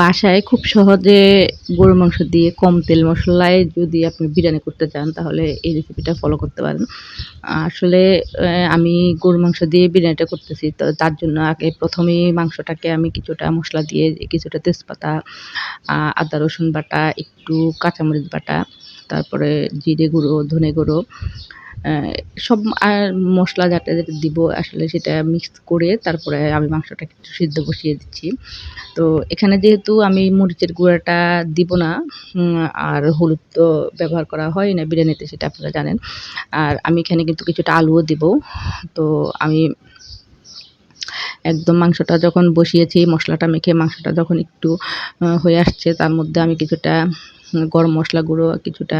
বাসায় খুব সহজে গরু মাংস দিয়ে কম তেল মশলায় যদি আপনি বিরিয়ানি করতে চান তাহলে এই রেসিপিটা ফলো করতে পারেন। আসলে আমি গরু মাংস দিয়ে বিরিয়ানিটা করতেছি। তো তার জন্য আগে প্রথমেই মাংসটাকে আমি কিছুটা মশলা দিয়ে কিছুটা তেজপাতা, আদা রসুন বাটা, একটু কাঁচামরিচ বাটা, তারপরে জিরে গুঁড়ো, ধনে গুঁড়ো সব আর মসলা যাটা, যাটা দিব আসলে সেটা মিক্স করে তারপরে আমি মাংসটা একটু সিদ্ধ বসিয়ে দিচ্ছি। তো এখানে যেহেতু আমি মরিচের গুঁড়াটা দিব না আর হলুদ তো ব্যবহার করা হয় না বিরিয়ানিতে সেটা আপনারা জানেন। আর আমি এখানে কিন্তু কিছুটা আলুও দিব। তো আমি একদম মাংসটা যখন বসিয়েছি মশলাটা মেখে মাংসটা যখন একটু হয়ে আসছে তার মধ্যে আমি কিছুটা গরম মশলা গুঁড়ো, কিছুটা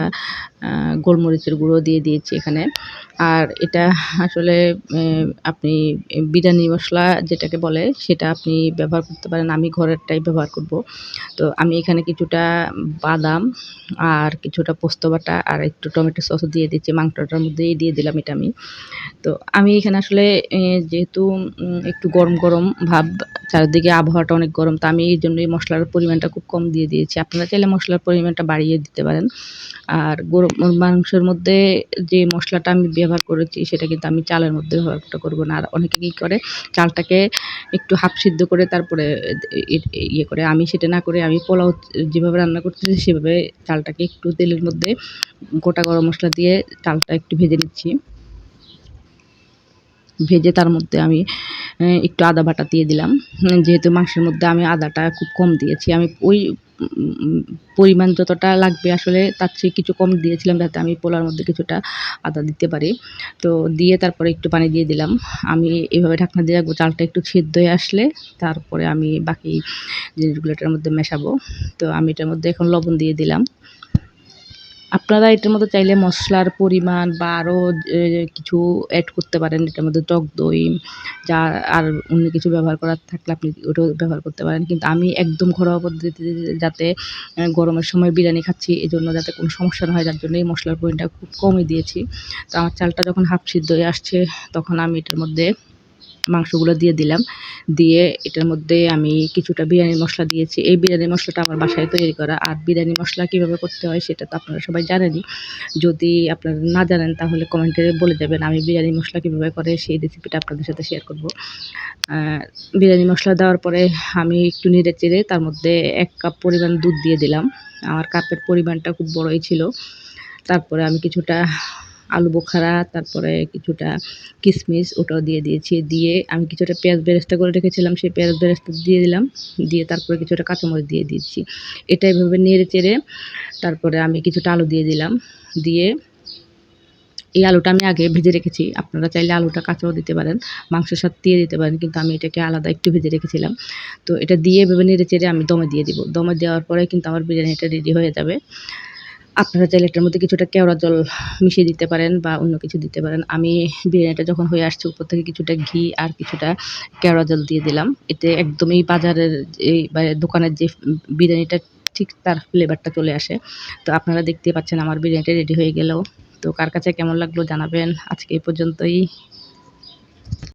গোলমরিচের গুঁড়ো দিয়ে দিয়েছি এখানে। আর এটা আসলে আপনি বিরিয়ানি মশলা যেটাকে বলে সেটা আপনি ব্যবহার করতে পারেন। আমি ঘরেরটাই ব্যবহার করব। তো আমি এখানে কিছুটা বাদাম আর কিছুটা পোস্ত বাটা আর একটু টমেটো সস দিয়ে দিচ্ছি। মাংসটার মধ্যেই দিয়ে দিলাম এটা আমি। তো আমি এখানে আসলে যেহেতু একটু গরম, গরম ভাব চারিদিকে আবহাওয়াটা অনেক গরম। তো আমি এইজন্যই মশলার পরিমাণটা খুব কম দিয়ে দিয়েছি। আপনারা চাইলে মসলার পরিমাণটা বাড়িয়ে দিতে পারেন। আর গরু মাংসের মধ্যে যে মশলাটা আমি ব্যবহার করেছি, সেটা কিন্তু আমি চালের মধ্যে ব্যবহারটা করব না। আর অনেকে কি করে, চালটাকে একটু হাফ সিদ্ধ করে তারপরে ইয়ে করে। আমি সেটা না করে আমি পোলাও যেভাবে রান্না করতেছি, সেভাবে চালটাকে একটু তেলের মধ্যে গোটা গরম মশলা দিয়ে চালটা একটু ভেজে নিচ্ছি। ভেজে তার মধ্যে আমি একটু আদা বাটা দিয়ে দিলাম। যেহেতু মাংসের মধ্যে আমি আদাটা খুব কম দিয়েছি। আমি ওই পরিমাণ যতটা লাগবে আসলে, তার চেয়ে কিছু কম দিয়েছিলাম যাতে আমি পোলার মধ্যে কিছুটা আদা দিতে পারি। তো দিয়ে তারপরে একটু পানি দিয়ে দিলাম। আমি এভাবে ঢাকনা দিয়ে রাখব, চালটা একটু সেদ্ধ হয়ে আসলে তারপরে আমি বাকি জিনিসগুলো এটার মধ্যে মেশাবো। তো আমি এটার মধ্যে এখন লবণ দিয়ে দিলাম। আপনারা এটার মধ্যে চাইলে মশলার পরিমাণ বা আরও কিছু অ্যাড করতে পারেন। এটার মধ্যে টক দই, যা আর অন্য কিছু ব্যবহার করার থাকলে আপনি ওটাও ব্যবহার করতে পারেন। কিন্তু আমি একদম ঘরোয়া পদ্ধতিতে যাতে গরমের সময় বিরিয়ানি খাচ্ছি এই জন্য যাতে কোনো সমস্যা না হয় যার জন্য এই মশলার পরিমাণটা খুব কমই দিয়েছি। তো আমার চালটা যখন হাফ সিদ্ধ হয়ে আসছে, তখন আমি এটার মধ্যে মাংসগুলো দিয়ে দিলাম। দিয়ে এটার মধ্যে আমি কিছুটা বিরিয়ানি মশলা দিয়েছি। এই বিরিয়ানি মসলাটা আমার বাসায় তৈরি করা। আর বিরিয়ানি মশলা কীভাবে করতে হয় সেটা তো আপনারা সবাই জানেনই। যদি আপনারা না জানেন তাহলে কমেন্টে বলে যাবেন। আমি বিরিয়ানি মশলা কীভাবে করে সেই রেসিপিটা আপনাদের সাথে শেয়ার করব। বিরিয়ানি মসলা দেওয়ার পরে আমি একটু নেড়ে চেড়ে তার মধ্যে এক কাপ পরিমাণ দুধ দিয়ে দিলাম। আমার কাপের পরিমাণটা খুব বড়ই ছিল। তারপরে আমি কিছুটা আলু বোখারা, তারপরে কিছুটা কিশমিশ ওটাও দিয়ে দিয়েছি। দিয়ে আমি কিছুটা পেঁয়াজ বেরেস্তা করে রেখেছিলাম সেই পেঁয়াজ বেরেস্তা দিয়ে দিলাম। দিয়ে তারপরে কিছুটা কাঁচামরিচ দিয়ে দিয়েছি এটা এভাবে নেড়ে চেড়ে তারপরে আমি কিছুটা আলু দিয়ে দিলাম। দিয়ে এই আলুটা আমি আগে ভেজে রেখেছি। আপনারা চাইলে আলুটা কাঁচাও দিতে পারেন। মাংসের সাথে দিয়ে দিতে পারেন। কিন্তু আমি এটাকে আলাদা একটু ভেজে রেখেছিলাম। তো এটা দিয়ে এভাবে নেড়ে চেড়ে আমি দমে দিয়ে দিব। দমে দেওয়ার পরে কিন্তু আমার বিরিয়ানিটা রেডি হয়ে যাবে। আপনারা চাইলে এটার মধ্যে কিছুটা কেওড়া জল মিশিয়ে দিতে পারেন বা অন্য কিছু দিতে পারেন। আমি বিরিয়ানিটা যখন হয়ে আসছে উপর থেকে কিছুটা ঘি আর কিছুটা কেওড়া জল দিয়ে দিলাম। এতে একদমই বাজারের এই দোকানের যে বিরিয়ানিটা ঠিক তার ফ্লেভারটা চলে আসে। তো আপনারা দেখতেই পাচ্ছেন আমার বিরিয়ানিটা রেডি হয়ে গেল। তো কার কাছে কেমন লাগল জানাবেন। আজকে এই পর্যন্তই।